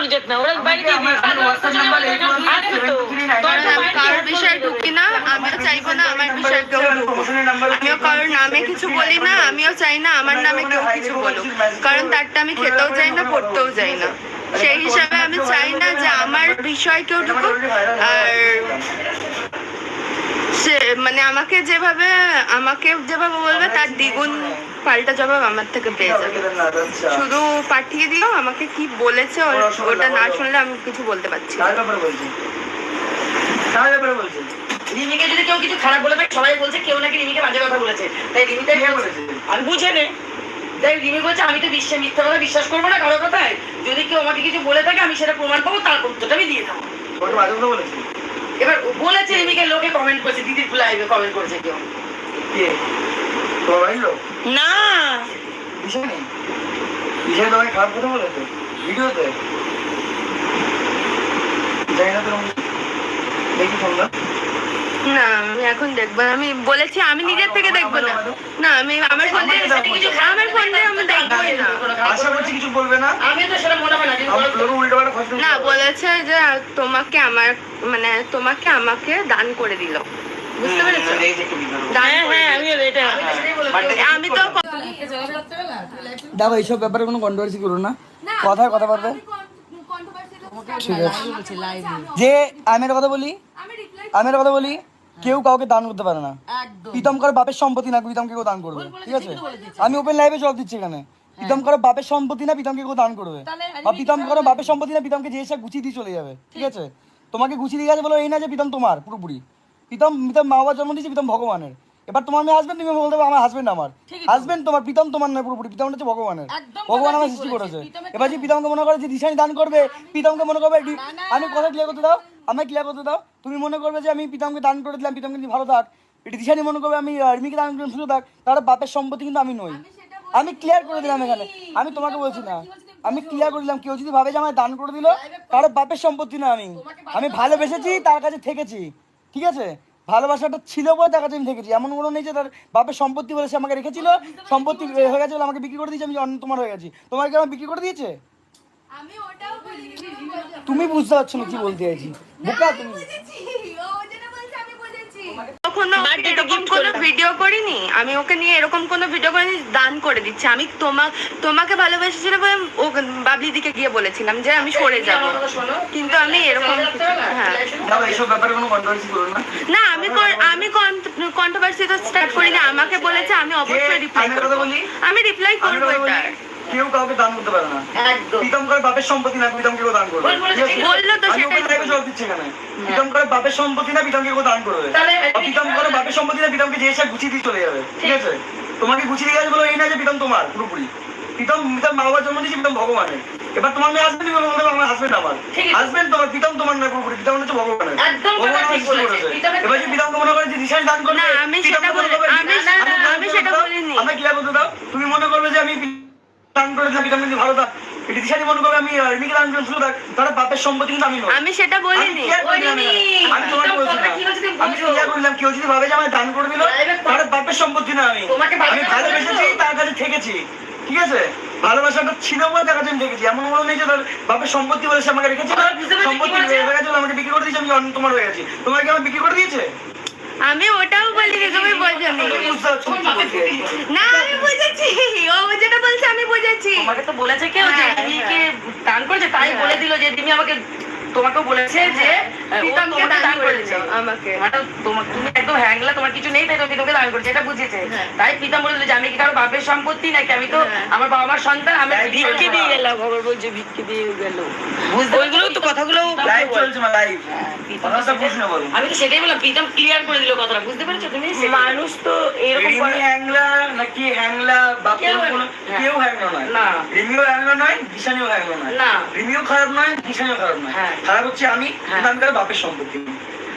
করে যেত না। ওরা বাড়িতে কারোর বিষয়ে ঢুকি না আমিও চাইব না আমার বিষয়ে কেউ ঢুকুক। প্রমোশনের নাম্বার আমিও কারোর নামে কিছু বলি না আমিও চাই না আমার নামে কেউ কিছু বলুক। কারণ তারটা আমি খেতেও চাই না পড়তেও চাই না। সেই হিসাবে আমি চাই না যে আমার বিষয় কেউ ঢুকুক। আর সে মানে আমাকে যেভাবে আমাকে যেভাবে বলবে তার দ্বিগুণ পাল্টা জবাব আমার থেকে পেয়ে যাবে। শুধু পাঠিয়ে দিও আমাকে কি বলেছে ওটা না শুনলে আমি কিছু বলতে পারছি না। ব্যাপারে বলছি? কার ব্যাপারে বলছি? রিমিকে যদি কেউ কিছু খারাপ বলে থাকে সবাই বলছে কেউ নাকি রিমিকে বাজে কথা বলেছে। তাই রিমিটাই কে বলছে? আমি বুঝে নে। তাই রিমি বলছে আমি তো বিশ্বে মিথ্যা কথা বিশ্বাস করব না কারও কথায়। যদি কেউ আমাকে কিছু বলে থাকে আমি সেটা প্রমাণ পাবো তার উত্তরটা আমি দিয়ে দেবো। এবার ও বলেছে রিমিকে লোকে কমেন্ট করেছে দিদির লাইভে কমেন্ট করেছে কেউ। কে? তোমার বাড়ির লোক না দিশা নেই তোমাকে খারাপ কথা বলেছে ভিডিওতে জানি না তোমার দেখি ফোনটা না আমি এখন দেখব আমি বলেছি আমি নিজের থেকে দেখব না। না আমি আমার ফোন দিয়ে আমার ফোন দিয়ে আমি দেখবোই না। আশা করছি কিছু বলবে তো সেটা মনে হয় না বলেছে যে তোমাকে আমার মানে তোমাকে আমাকে দান করে দিল। বুঝতে পেরেছ? দান হ্যাঁ হ্যাঁ আমি তো দেখো এইসব ব্যাপারে কোনো কন্ট্রোভার্সি করো না। কথায় কথা বলবে। ঠিক আছে যে আমি একটা কথা বলি? আমি একটা কথা বলি? কেউ কাউকে দান করতে পারে না। প্রীতম কারও বাপের সম্পত্তি না প্রীতমকে কেউ দান করবে। ঠিক আছে? আমি ওপেন লাইভে জবাব দিচ্ছি এখানে। প্রীতম কারও বাপের সম্পত্তি না প্রীতমকে কেউ দান করবে। বা প্রীতম কারও বাপের সম্পত্তি না প্রীতমকে যে এসে গুছিয়ে দিয়ে চলে যাবে। ঠিক। আছে? তোমাকে গুছিয়ে দিয়ে গেছে বলো এই না যে প্রীতম তোমার পুরোপুরি। প্রীতম প্রীতম মা বাবা জন্ম দিয়েছে প্রীতম ভগবানের। এবার তোমার মেয়ে হাজবেন্ড তুমি বলতে আমার হাজবেন্ড আমার। হাজবেন্ড তোমার প্রীতম তোমার নয় পুরোপুরি। প্রীতম হচ্ছে ভগবানের। ভগবান আমার সৃষ্টি করেছে। এবার যে প্রীতমকে মনে করে যে দিশানি দান করবে প্রীতমকে মনে করবে আমি কথা ক্লিয়ার করতে দাও আমাকে ক্লিয়ার করতে দাও। তুমি মনে করবে যে আমি প্রীতমকে দান করে দিলাম প্রীতমকে ভালো থাক। এটি দিশানি মনে করবে আমি আহ, রিমিকে দান করলাম সুযোগ থাক। তার বাপের সম্পত্তি কিন্তু আমি নই। আমি ক্লিয়ার করে দিলাম এখানে। আমি তোমাকে বলছি না। আমি ক্লিয়ার করে দিলাম। কেউ যদি ভাবে যে আমায় দান করে দিল তার বাপের সম্পত্তি না আমি। আমি ভালোবেসেছি তার কাছে থেকেছি। ঠিক আছে? ভালোবাসাটা ছিল বলে তার কাছে আমি থেকেছি এমন কোনো নেই যে তার বাপের সম্পত্তি বলে সে আমাকে রেখেছিল। সম্পত্তি হয়ে গেছে বলে আমাকে বিক্রি করে দিয়েছে আমি অন্য তোমার হয়ে গেছি। তোমাকে কি আমার বিক্রি করে দিয়েছে? তুমি বুঝতে পারছ না কি বলতে চাইছি। বোকা তুমি। কখনো এরকম কোনো ভিডিও করিনি? আমি ওকে নিয়ে এরকম কোনো ভিডিও করিনি দান করে দিচ্ছি। আমি তোমা তোমাকে ভালোবেসেছিল বলে ও বাবলি দিকে গিয়ে বলেছিলাম যে আমি সরে যাব। কিন্তু আমি এরকম হ্যাঁ। করো না। না আমি কর- আমি কন্ট্রোভার্সি তো স্টার্ট করিনি। আমাকে বলেছে আমি অবশ্যই রিপ্লাই করব। আমি রিপ্লাই করব এটা কেউ কাউকে দান করতে পারে না। একদম। প্রীতম কারও বাপের সম্পত্তি না প্রীতমকে কেউ দান করবে। আমি লাইভে জবাব দিচ্ছি এখানে। প্রীতম কারও বাপের সম্পত্তি না প্রীতমকে কেউ দান করবে। তাহলে বা প্রীতম কারও বাপের সম্পত্তি না প্রীতমকে যে এসে গুছিয়ে দিয়ে চলে যাবে। ঠিক আছে? তোমাকে গুছিয়ে দিয়ে গেছে বলো এই না যে প্রীতম তোমার পুরোপুরি। প্রীতম প্রীতম মা বাবার জন্ম দিয়েছে প্রীতম ভগবানের। এবার তোমার মেয়ে হাজবেন্ড তুমি বলতে আমার হাজবেন্ড আমার। হাজবেন্ড তোমার প্রীতম তোমার নয় পুরোপুরি প্রীতম হচ্ছে ভগবানের। ভগবান ঠিক করেছে। এবার যে মনে করে যে দান করবে আমি সেটা মনে আমি- না, না, সেটা বলিনি। আমাকে ক্লিয়ার করতে দাও তুমি মনে করবে যে আমি আমি সেটা বলিনি। আমি কেউ যদি ভাবে যে আমায় দান করে দিল, তার বাপের সম্পত্তি না আমি। আমি ভালোবেসেছি, তার কাছে থেকেছি। ঠিক আছে? ভালোবাসাটা ছিল বলে তার কাছে আমি থেকেছি এমন কোনো নেই যে তার বাপের সম্পত্তি বলে সে আমাকে আমার কি সম্পত্তি? হয়ে গেছে আমাকে বিক্রি করে দিয়েছে আমি অন্য তোমার হয়ে গেছি। তোমাকে আমার বিক্রি করে দিয়েছে? আমি ওটাও বলিনি তুমি বলছো তুমি না আমি বুঝেছি। ও যেটা বলছে আমি বুঝেছি। তোমাকে তো বলেছে কেউ যে হ্যাঁ, রিমিকে দান করেছে তাই বলে দিল যে রিমি আমাকে তোমাকেও বলেছে যে তোমাকে দান করেছে। আমাকে। মানে তুমি একদম হ্যাংলা তোমার কিছু নেই তাই তুমি তোমাকে দান করেছে এটা বুঝেছে। তাই প্রীতম বলে যে আমি কি কারও বাপের সম্পত্তি নাকি আমি তো হ্যাঁ। আমার বাবা মার সন্তান আমি ভিক্ষে দিয়ে গেলাম। বলছে ভিক্ষে দিয়ে গেল। বুঝতে কথাগুলো লাইভ চলছে লাইভ কথাটা বুঝলে বলো আমি তো সেটাই বললাম প্রীতম ক্লিয়ার করে দিল কথাটা বুঝতে পেরেছ তুমি? মানুষ তো এরকম করে হ্যাংলা নাকি হ্যাংলা বা কেউ কোনো কোনো হ্যাঁ। কেউ হ্যাংলা নয়। না। রিমিও হ্যাংলা নয় দিশানিও হ্যাংলা নয়। না। রিমিও খারাপ নয় দিশানিও খারাপ নয়। হ্যাঁ। খারাপ হচ্ছে আমি হ্যাঁ। বাপের সম্পত্তি।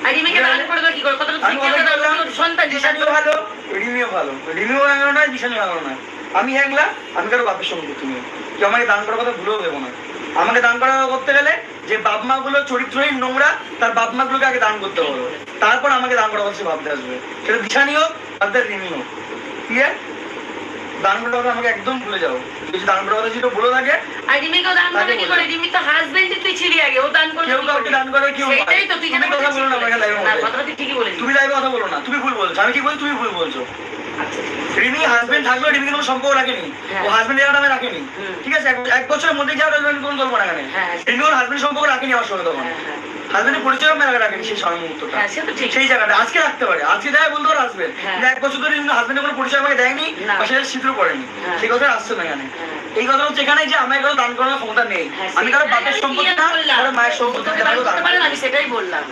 আর রিমিকে করে কি করে? কথাটা আমি ঠিক করে দাও সন্তান দিশানিও ভালো রিমিও ভালো। রিমিও হ্যাংলা নয় দিশানিও হ্যাংলা নয়। আমি হ্যাংলা আমি কারও বাপের সম্পত্তি নেই। কেউ আমাকে দান করার কথা ভুলেও দেবো না। আমাকে দান করা করতে গেলে যে বাপ মা গুলো চরিত্রহীন নোংরা তার বাপ মা গুলোকে আগে দান করতে হবে। তারপর আমাকে দান কথা সে ভাবতে আসবে। সেটা দিশানি হোক আর তার রিমি হোক। ক্লিয়ার দান করার কথা আমাকে একদম ভুলে যাও। যদি দান করার কথা যদি বলে থাকে আর রিমিকেও দান করে কি করে? রিমি তো হাজবেন্ডই তুই ছিলি আগে ও দান করল কেউ কাউকে দান করে কেউ সেটাই তো তুই যেটা কথা বলো না আমাকে লাইভে না, কথাটা তুই ঠিকই বলেছিস। তুমি লাইভে কথা বলো না তুমি ভুল বলছো। আমি কি বলছি? তুমি ভুল বলছো। আচ্ছা রিমি হাজবেন্ড থাকলেও রিমি কোনো সম্পর্ক রাখেনি। হ্যাঁ। ও হাজবেন্ড জায়গাটা আমি রাখেনি। ঠিক আছে এক- এক বছরের মধ্যে যাওয়ার হাজবেন্ড কোনো গল্প না এখানে। ওর হাজবেন্ড সম্পর্ক রাখেনি আমার সঙ্গে তখন। হাজবেন্ডের পরিচয় আমি রাখেনি সেই সময় মুহূর্তটা। তো সেই জায়গাটা আজকে রাখতে পারে। আজকে দেয় বলতে পারে হাজবেন্ড। এক বছর ধরে হাজবেন্ডের কোনো পরিচয় আমাকে দেয়নি বা সেটা স্বীকার করেনি। সেই কথা আসছে না এখানে। এই কথা হচ্ছে এখানে যে আমার কারও দান করার ক্ষমতা নেই। আমি কারও সেটাই বাপের সম্পত্তি না কারও মায়ের সম্পত্তি। আমি বললাম।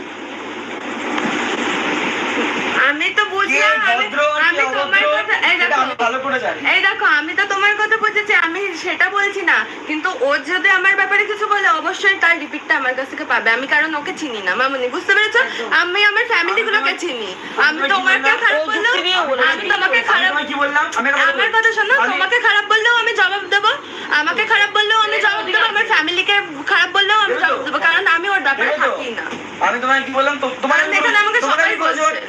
আমি তো বুঝলাম আমি তোমার কথা এই দেখো আমি তো তোমার সেটা বলছি না কিন্তু ও যদি আমার ব্যাপারে কিছু বলে অবশ্যই তার রিপিটটা আমার কাছ থেকে পাবে। আমি কারণ ওকে চিনি না মামনি বুঝতে পেরেছ? আমি আমার ফ্যামিলি গুলোকে চিনি। আমি তোমাকে খারাপ বললেও আমি তোমাকে খারাপ কি বললাম? আমার কথা শোনো তোমাকে খারাপ বললেও আমি জবাব দেবো। আমাকে খারাপ বললেও আমি জবাব দেবো। আমার ফ্যামিলিকে খারাপ বললেও আমি জবাব দেবো কারণ আমি ওর ব্যাপারে থাকি না। আমি তোমায় কি বললাম? তোমার এখানে আমাকে সবাই বলছে।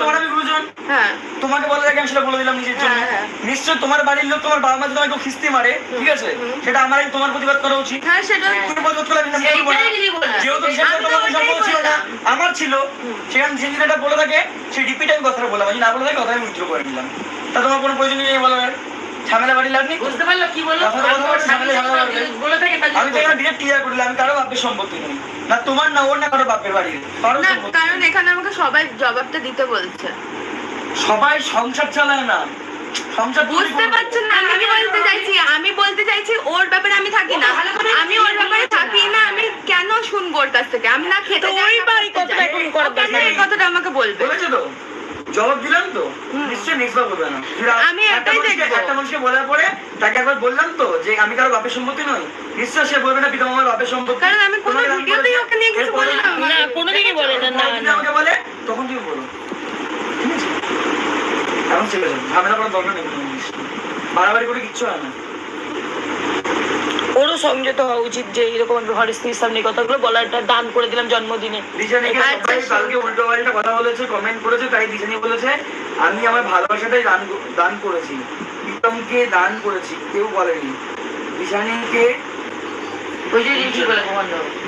তোমার আমি গুরুজন। হ্যাঁ। তোমাকে আমি সেটা বলে দিলাম নিজের জন্য। হ্যাঁ, হ্যাঁ। নিশ্চয় তোমার বাড়ির লোক তোমার বাবা মা যদি তোমাকে খিস্তি মারে ঠিক আছে? সেটা আমার তোমার প্রতিবাদ করা উচিত। হ্যাঁ সেটা তুমি প্রতিবাদ করলে আমি না বলব না। সেইটাই দিদি বললাম। যেহেতু সেটা তোমার ওটাই ছিল না আমার ছিল। সেখানে যে যেটা বলে থাকে সেই রিপিট আমি কথাটা বললাম। আমি না বলে থাকে কথা আমি উইথড্র করে নিলাম। তা তোমার কোনো প্রয়োজন নেই বলার ঝামেলা বাড়ি? বুঝতে পারল কি। বলে? থাকে আমি তো এখানে ডিরেক্ট ক্লিয়ার করলাম আমি কারও বাপের সম্পত্তি নেই। না তোমার না ওর না কারও বাপের কারও না কারণ এখানে আমাকে সবাই জবাবটা দিতে বলছে। সবাই সংসার চালায় না। সংসার বুঝতে পারছেন না আমি বলতে চাইছি আমি বলতে চাইছি ওর ব্যাপারে আমি থাকি না। আমি ওর ব্যাপারে থাকি না আমি কেন শুনব ওর কাছ থেকে? আমি না খেতে বাড়ি এই কথাটা আমাকে বলবে? বলেছ তো? জবাব দিলাম তো। নিশ্চয়ই নেক্সট বার বলবে না। আমি এটাই দেখব। একটা মানুষকে বলার পরে তাকে একবার বললাম তো যে আমি কারও বাপের সম্পত্তি নই। নিশ্চয় সে বলবে না পিতা আমার বাপের সম্পত্তি। কারণ আমি কোনো ভিডিওতেই ওকে নিয়ে কিছু বললাম না। কোনোদিনই বলে না না না। আমাকে বলে তখন তুমি বলো। ঠিক আছে? এখন চলে যাবে ঝামেলা করার দরকার নেই বাড়াবাড়ি করে কিচ্ছু হয় না। ওরও সংযত হওয়া উচিত যে এরকম ঘরের স্ত্রীর সামনে কথাগুলো বলাটা দান করে দিলাম জন্মদিনে। কালকে উল্টো পাল্টা কথা বলেছে কমেন্ট করেছে তাই দিশানি বলেছে আমি আমার ভালোবাসাটাই দান দান করেছি। প্রীতমকে দান করেছি কেউ বলেনি। দিশানিকে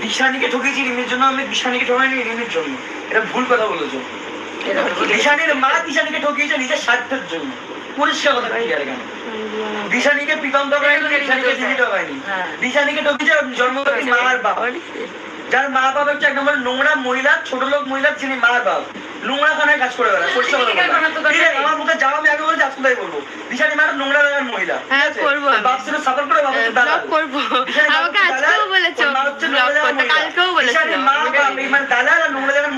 দিশানিকে ঠকেছি রিমির জন্য আমি দিশানিকে ঠকাইনি রিমির জন্য। এটা ভুল কথা বলেছ। দিশানির মা দিশানিকে ঠকিয়েছে নিজের স্বার্থের জন্য। পরিষ্কার কথা ক্লিয়ার দিশানিকে দিশানিকে হ্যাঁ। দিশানিকে জন্মদাত্রী যার মা বাবা হচ্ছে এক নম্বর নোংরা মহিলা ছোট লোক মহিলা যিনি বাপ। কাজ করে বেড়ায় পরিষ্কার। আমার মুখে যাও আমি আগে বলব? দিশানি নোংরা মহিলা হ্যাঁ, বাপ ছিল সাপোর্ট করে বাবা দালাল। আমাকে আজকেও বলেছ মা। কালকেও বলেছ বাপ মানে দালাল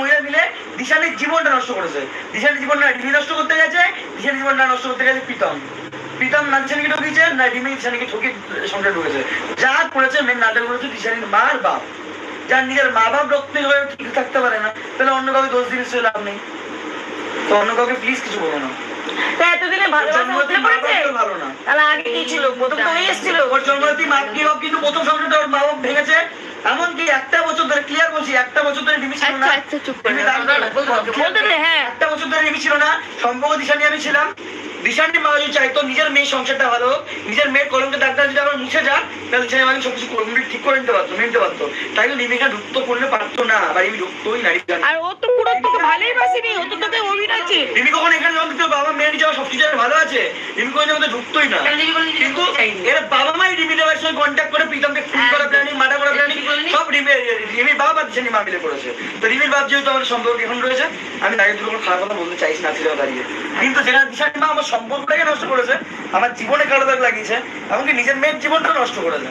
মহিলা মিলে দিশানির জীবনটা নষ্ট করেছে। দিশানির জীবনটা রিমি নষ্ট করতে গেছে দিশানির জীবনটা নষ্ট করতে গেছে প্রীতম। প্রীতম না দিশানিকে ঠকিয়েছে না রিমি দিশানিকে ঠকিয়ে সংসার ঢুকেছে। যা করেছে মেন নাটক করেছে দিশানির মা আর বাপ। যার নিজের মা বাপ রক্তে হয়ে ঠিক থাকতে পারে না তাহলে অন্য কাউকে দোষ দিলে সে লাভ নেই। তো অন্য কাউকে প্লিজ কিছু বলো না। এতদিনে ভালোবাসা উঠলে পড়েছে? তো ভালো না। তাহলে আগে কি ছিল? প্রথম তো ওই এসেছিল। ওর জন্মদিন মা কি হোক কিন্তু প্রথম সংসারটা ওর মা বাপ ভেঙেছে। এমনকি একটা বছর ধরে একটা বছর ধরে রিমি ছিল না। আচ্ছা আচ্ছা হ্যাঁ। একটা বছর ধরে রিমি ছিল না। সম্পর্ক দিশানি আমি ছিলাম। দিশানি মা যদি চাইতো নিজের মেয়ের সংসারটা ভালো নিজের মেয়ের কলমকে ডাক্তার যদি আমার মুছে যাক তাহলে দিশানি আমাকে সবকিছু ঠিক করে নিতে পারতো নিতে পারতো। তাই ঢুকতো করলে পারতো না। বা রিমি ঢুকতোই না আর ও তো পুরো তোকে ভালোই বাসিনি ও তো তোকে অভিনয় রিমি কখন এখানে যখন বাবা মেয়ে নিজে সবকিছু ভালো আছে রিমি কোনো ঢুকতোই না কিন্তু এর বাবা মাই রিমি দেওয়ার সঙ্গে কন্ট্যাক্ট করে প্রীতমকে ফোন করা প্ল্যানিং মার্ডার করা প্ল্যানিং কি বললি? সব রিমি বাবা দিশানি মিলে করেছে। তো রিমির বাপ যেহেতু আমার সম্পর্ক এখন রয়েছে আমি তাকে দুটো কোনো খারাপ কথা বলতে চাইছি না ছিল দাঁড়িয়ে। কিন্তু যেটা দিশানি মা আমার সম্পর্কটাকে নষ্ট করেছে আমার জীবনে কালো দাগ লাগিয়েছে এমনকি নিজের মেয়ের জীবনটা নষ্ট করেছে।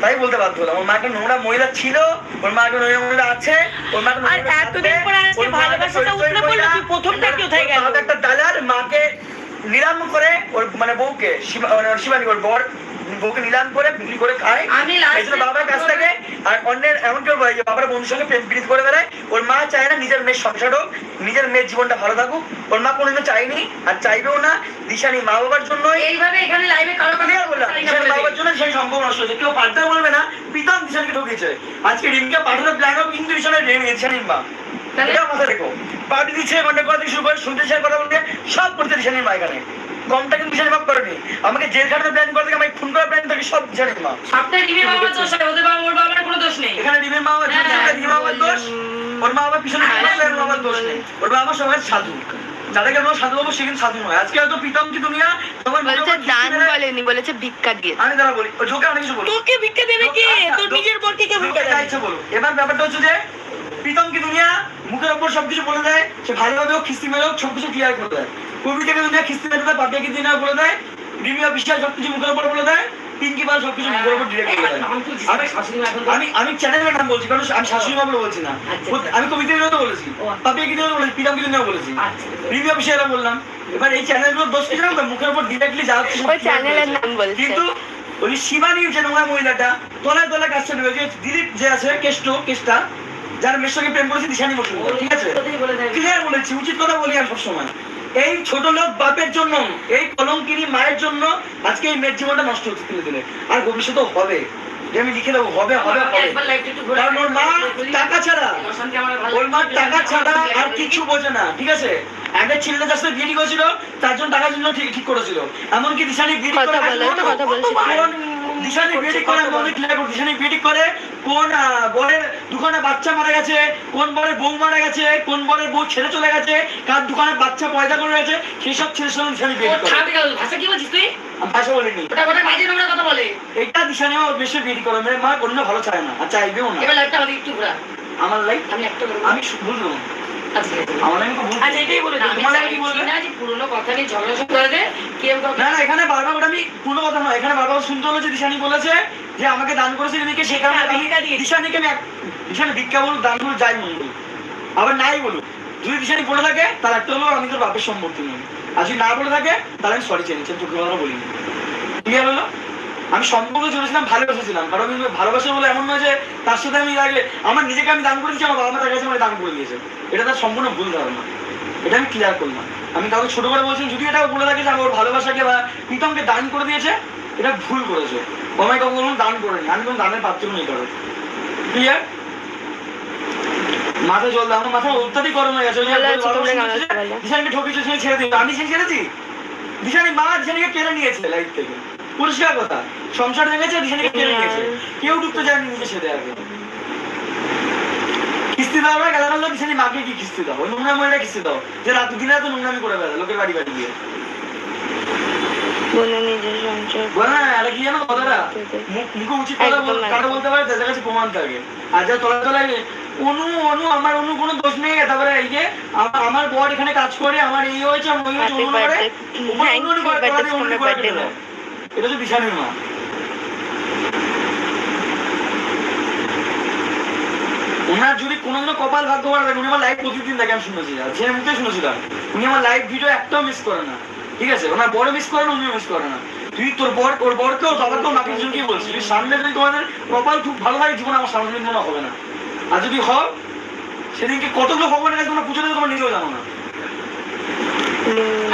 তাই বলতে বাধ্য হলাম। ওর মা একটা নোংরা মহিলা ছিল ওর মা একটা নোংরা মহিলা আছে ওর মা আর এতদিন পরে আজকে ভালোবাসাটা পড়ল, তুই প্রথমটা কোথায় গেল? একটা দালাল মাকে নিলাম করে ওর মানে বউকে শিবা- মানে শিবানী ওর বর বউকে নিলাম করে বিক্রি করে খায়। আমি বাবার কাছ থেকে আর অন্যের এমন কেউ বলে যে বাবার বন্ধুর সঙ্গে প্রেম প্রীতি করে বেড়ায় ওর মা চায় না নিজের মেয়ের সংসার হোক নিজের মেয়ের জীবনটা ভালো থাকুক। ওর মা কোনোদিনও চায়নি আর চাইবেও না দিশানি মা বাবার জন্যই। এইভাবে এখানে লাইভে কারও কথা বললাম দিশানি মা বাবার জন্য সেই সম্পর্ক নষ্ট হয়েছে। কেউ পাল্টা বলবে না প্রীতম দিশানিকে ঠকিয়েছে আজকে রিমকে পাঠানোর প্ল্যানও কিন্তু দিশানের দিশানির মা। এটা মাথায় রেখো। পার্টি দিচ্ছে কন্ট্যাক্ট করা থেকে শুরু করে শুনতে কথা বলতে সব করতে দিশানির মা এখানে। গমটা কিন্তু দিশানি বাপ করেনি। আমাকে জেল খাটানোর প্ল্যান করে থেকে আমাকে খুন করার প্ল্যান সব দিশানির মা সবটাই রিমির বাবার দোষ আর ওদের বাবা ওর বাবার কোনো দোষ নেই। এখানে রিমের মা বাবা হ্যাঁ। রিমের বাবার দোষ ওর মা বাবা পিছনে ওর বাবার দোষ নেই। ওর বাবা সবাই সাধু। যাদেরকে আমরা সাধু বাবু সে সাধু নয়। আজকে হয়তো প্রীতম কি দুনিয়া? তোমার মুখের বলেছে উপর দান বলেনি বলেছে ভিক্ষা দিয়ে। আমি দাঁড়া বলি ও অনেক কিছু বলি। তোকে ভিক্ষা দেবে কে? তোর নিজের বোনকে কে ভিক্ষা দেবে? ইচ্ছে বলো। এবার ব্যাপারটা হচ্ছে যে প্রীতম কি দুনিয়া? মুখের ওপর সবকিছু বলে দেয় সে ভালোভাবে হোক খিস্তি মেরে হোক সবকিছু ক্লিয়ার করে দেয়। কবিতাকে দুনিয়া খিস্তি মেরে দেয় পাপিয়াকে দুনিয়া বলে দেয় রিমিয়া বিশ্বাস সবকিছু মুখের উপর বলে দেয় পিঙ্কি পাল সবকিছু মুখের ওপর ডিরেক্ট দেয়। আমি- আমি আমি চ্যানেলের নাম বলছি কারণ আমি শাশুড়ি মা বলে বলছি না। আচ্ছা, আমি কবিতার কথা বলেছি। ও। পাপিয়া কি বলেছি পিতাম বলেছি। আচ্ছা। রিমিয়া বিষয়ে বললাম এবার এই চ্যানেলগুলোর দোষ কি জানো তো? মুখের উপর ডিরেক্টলি যা ওই clear চ্যানেলের নাম বলছে। কিন্তু ওই শিবানী যে নোংরা মহিলাটা তলায় তলায় কাজটা নেবে যে দিলীপ যে আছে কেষ্ট কেষ্টা যার মেয়ের সঙ্গে প্রেম করেছে দিশানি মজুমদার ঠিক আছে? কথাই বলে দেয়। ক্লিয়ার বলেছি উচিত কথা বলি আর সবসময়। এই ছোট লোক বাপের জন্য এই কলঙ্কিনী মায়ের জন্য আজকে এই মেয়ের জীবনটা নষ্ট হচ্ছে তুলে দিলে আর ভবিষ্যতে হবে। যে আমি লিখে দেবো হবে হবে কারণ ওর মা টাকা ছাড়া। অশান্তি আমার ভালো ওর মা টাকা ছাড়া আর কিছু বোঝে না ঠিক আছে? একটা ছেলেটা যার সাথে বিয়ে করেছিল তার জন্য টাকার জন্য ঠিক ঠিক করেছিল। এমনকি দিশানি বিয়ে করে বলে, কথা বলছে। কোন দিশানি বিয়ে করে আমি অনেক দিশানি বিয়ে করে কোন বরের দোকানে বাচ্চা মারা গেছে কোন বরের বউ মারা গেছে কোন বরের বউ ছেড়ে চলে গেছে কার দোকানে বাচ্চা পয়দা করে গেছে সেই ছেলের সঙ্গে দিশানি বিয়ে করে ভাষা কি বলছিস তুই? আমি ভাষা বলিনি ওটা ওটা বাজে নোংরা কথা বলে। এটা দিশানি বেশি করে মেয়ের মা কোনো ভালো চায় না আর চাইবেও না এবার লাইফটা আমাদের একটু ঘোরা। আমার লাইফ আমি একটা আমি বুঝলো আচ্ছা, আচ্ছা এটাই বলে আমি তোমার চাইছি কি বলবে? না যে পুরোনো কথা নিয়ে ঝগড়া শুরু দে। কেউ না না এখানে বারবার আমি কোনো কথা নয় এখানে বারবার শুনতে হলো যে দিশানি বলেছে যে আমাকে দান করেছে রিমিকে সে কারণে হ্যাঁ, আমি দিশানিকে আমি দিশানি ভিক্ষা বলুক দান যাই মন আবার নাই বলুক। যদি দিশানি বলে থাকে তার একটা হলো আমি তোর বাপের সম্পত্তি নই আর যদি না বলে থাকে তাহলে আমি সরি চেয়েছি তোকে কথা বলিনি। ক্লিয়ার হলো? আমি সম্পর্ক জুড়েছিলাম ভালোবেসেছিলাম। কারণ আমি ভালোবাসা বলে এমন নয় যে তার সাথে আমি আগে আমার নিজেকে আমি দান করেছি আমার বাবা মা তার কাছে আমার দান করে দিয়েছে। এটা তার সম্পূর্ণ ভুল ধারণা। এটা আমি ক্লিয়ার করলাম। আমি কাউকে ছোট করে বলছি যদি এটা বলে থাকে যে আমার ভালোবাসাকে বা প্রীতমকে দান করে দিয়েছে এটা ভুল করেছে। ও আমায় কখনো দান করেনি। আমি কোনো দানের পাত্র নেই কারও। ক্লিয়ার মাথা জল দাও মাথা অত্যাধিক গরম হয়ে গেছে। দিশানিকে ঠকিয়েছে ছেড়ে দিই আমি সে ছেড়েছি দিশানি মা দিশানিকে কেড়ে নিয়েছে লাইফ থেকে। পরিষ্কার কথা। সংসার ভেঙেছে দিশানিকে নিয়েছে কেউ ঢুকতে যায়নি নিজে আগে কিস্তি গেলাম লোক দিশানি মাকে কি কিস্তি দাও? ওই নোংরা মহিলা কিস্তি দাও। যে রাত দিনে নোংরামি করে বেড়ায় লোকের বাড়ি বাড়ি গিয়ে। না আরে প্রমাণ থাকে। যা তলা তলায় অনু অনু আমার অনু কোনো দোষ নেই। তারপরে এই যে আমার বর এখানে কাজ করে আমার এই হয়েছে অনু করে এটা হচ্ছে দিশানির মা। ওনার যদি কোনোদিনও কপাল ভাগ্য ভালো থাকে, উনি আমার লাইভ প্রতিদিন দেখে আমি শুনেছি। আর যে মুখে শুনেছিলাম উনি আমার লাইভ ভিডিও একটাও মিস করে না। ঠিক আছে? ওনার বড় মিস করে না, উনিও মিস করে না। তুই তোর বর ওর বরকেও, বাবাকেও মাকে কি বলছিস? তুই সামনে যদি তোমাদের কপাল খুব ভালো থাকে, জীবনে আমার সামনে মনে হবে না। আর যদি হয় সেদিনকে কতগুলো ভগবানের কাছে তোমরা পুজো দেবে, তোমরা নিজেও জানো না।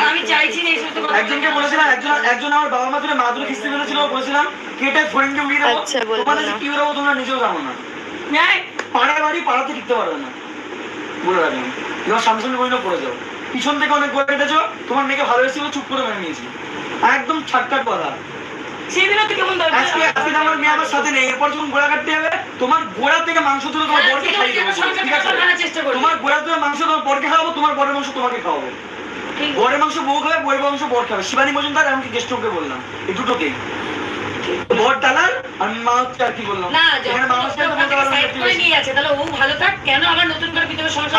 আমি চাইছি না এই সমস্ত কথা। একজনকে বলেছিলাম একজন একজন আমার বাবা মা তুলে মা তুলে কিস্তি মেরেছিল বলেছিলাম কেটে ফোনকে উড়িয়ে দেবো? আচ্ছা, তোমাদের কি বেরোবো তোমরা নিজেও জানো না। ন্যায়। পাড়ায় বাড়ি পাড়াতে টিকতে পারবে না। বলে রাখলাম। এবার সামনে সামনে পড়ে যাও। পিছন থেকে অনেক গোড়া কেটেছো তোমার মেয়েকে ভালোবেসে বলে চুপ করে মেনে নিয়েছি। একদম ছাটকাট কথা সেদিনও তো কেমন দরকার? আজকে আজকে আমার মেয়ে আমার সাথে নেই। এরপর যখন গোড়া কাটতে যাবে তোমার গোড়া থেকে মাংস তুলে তোমার হ্যাঁ, বরকে খাইয়ে দেবো। ঠিক আছে? চেষ্টা করবি। তোমার গোড়া থেকে মাংস তোমার বরকে খাওয়াবো তোমার বরের মাংস তোমাকে খাওয়াবো। বরের মাংস বউ খাবে মাংস বর খাবে। শিবানী মজুমদার এমনকি গেস্টকে বললাম এই দুটোকেই বর আর মা হচ্ছে আর কি বললাম। নিয়ে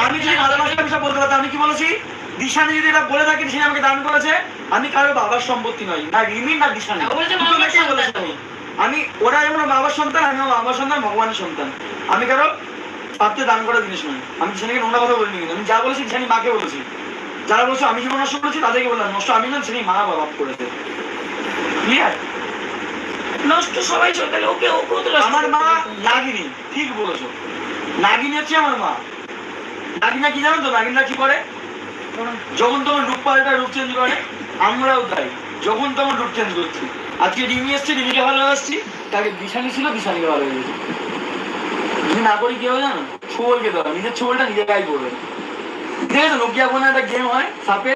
আমি যদি ভালোবাসি আমি সব বলতে পারতাম। আমি কি বলেছি? দিশানি যদি এটা বলে থাকে দিশানি আমাকে দান করেছে। আমি কারও বাবার সম্পত্তি নই না রিমি না দিশানি আমি। ওরা যেমন আমার বাবার সন্তান আমি আমার বাবার সন্তান ভগবানের সন্তান। আমি কারও পাত্রে দান করা জিনিস নয় আমি দিশানিকে নোংরা কথা বলিনি আমি যা বলেছি দিশানি মাকে বলেছি। যারা বলছো আমি জীবন নষ্ট করেছি তাদেরকে বললাম নষ্ট আমি না দিশানি মা বাবা করেছে। ক্লিয়ার নষ্ট সবাই চলতে ওকে তো আমার মা নাগিনী ঠিক বলেছ। নাগিনী হচ্ছে আমার মা। নাগিনা কি জানো তো নাগিনা কি করে? যখন তোমার রূপ পাল্টা রূপ চেঞ্জ করে আমরাও তাই। যখন তোমার রূপ চেঞ্জ করছি। আজকে রিমি এসছে রিমিকে ভালোবাসছি। তাকে দিশানি ছিল দিশানিকে ভালোবেসেছি যদি না করি কি হবে জানো? ছোবলকে দেওয়া নিজের ছোবলটা নিজের গায়ে পড়বে। ঠিক আছে নোকিয়া ফোনে একটা গেম হয় সাপে